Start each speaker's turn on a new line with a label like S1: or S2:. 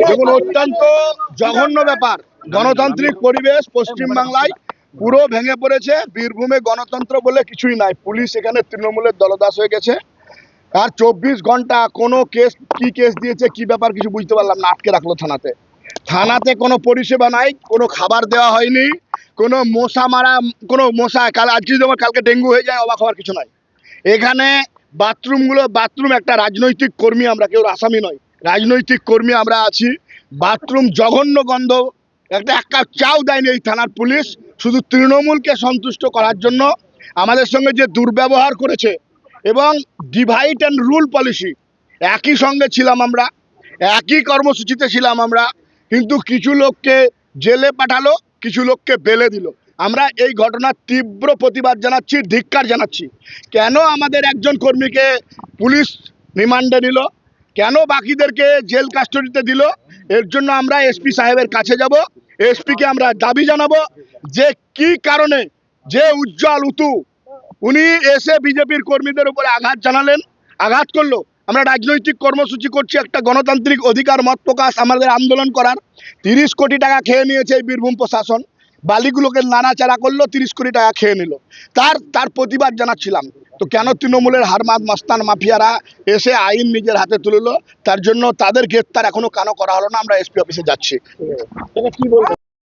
S1: দেখুন অত্যন্ত জঘন্য ব্যাপার। গণতান্ত্রিক পরিবেশ পশ্চিমবাংলায় পুরো ভেঙে পড়েছে। বীরভূমে গণতন্ত্র বলে কিছুই নাই। পুলিশ এখানে তৃণমূলের দলদাস হয়ে গেছে। আর চব্বিশ ঘণ্টা কোনো কেস, কি কেস দিয়েছে, কি ব্যাপার কিছু বুঝতে পারলাম না। আটকে রাখল থানাতে। থানাতে কোনো পরিষেবা নাই, কোনো খাবার দেওয়া হয়নি, কোনো মশা মারা, কোনো মশা, কাল আজকে যেমন কালকে ডেঙ্গু হয়ে যায়, অবাক হওয়ার কিছু নাই। এখানে বাথরুমগুলো, বাথরুম একটা রাজনৈতিক কর্মী আমরা, কেউ আসামি নয়। রাজনৈতিক কর্মী আমরা আছি। বাথরুম জঘন্য গন্ধ। একটা এক কাপ চাও দেয়নি এই থানার পুলিশ। শুধু তৃণমূলকে সন্তুষ্ট করার জন্য আমাদের সঙ্গে যে দুর্ব্যবহার করেছে এবং ডিভাইড অ্যান্ড রুল পলিসি একই সঙ্গে ছিলাম আমরা, একই কর্মসূচিতে ছিলাম আমরা, কিন্তু কিছু লোককে জেলে পাঠালো, কিছু লোককে বেলে দিল। আমরা এই ঘটনার তীব্র প্রতিবাদ জানাচ্ছি, ধিক্কার জানাচ্ছি। কেন আমাদের একজন কর্মীকে পুলিশ রিমান্ডে নিল? কেন বাকিদেরকে জেল কাস্টডিতে দিল? এর জন্য আমরা এসপি সাহেবের কাছে যাব, এসপিকে আমরা দাবি জানাব যে কি কারণে যে উজ্জ্বল উতু, উনি এসে বিজেপির কর্মীদের উপরে আঘাত জানালেন, আঘাত করল। আমরা রাজনৈতিক কর্মসূচি করছি, একটা গণতান্ত্রিক অধিকার মত প্রকাশ আমাদের আন্দোলন করার। তিরিশ কোটি টাকা খেয়ে নিয়েছে এই বীরভূম প্রশাসন। বালিগুলোকে নানাচাড়া করল, তিরিশ কোটি টাকা খেয়ে নিল। তার তার প্রতিবাদ জানাচ্ছিলাম। তো কেন তৃণমূলের হারমাদ মাস্তান মাফিয়ারা এসে আইন নিজের হাতে তুললো? তার জন্য তাদের গ্রেফতার এখনও কেন করা হলো না? আমরা এসপি অফিসে যাচ্ছি।
S2: কি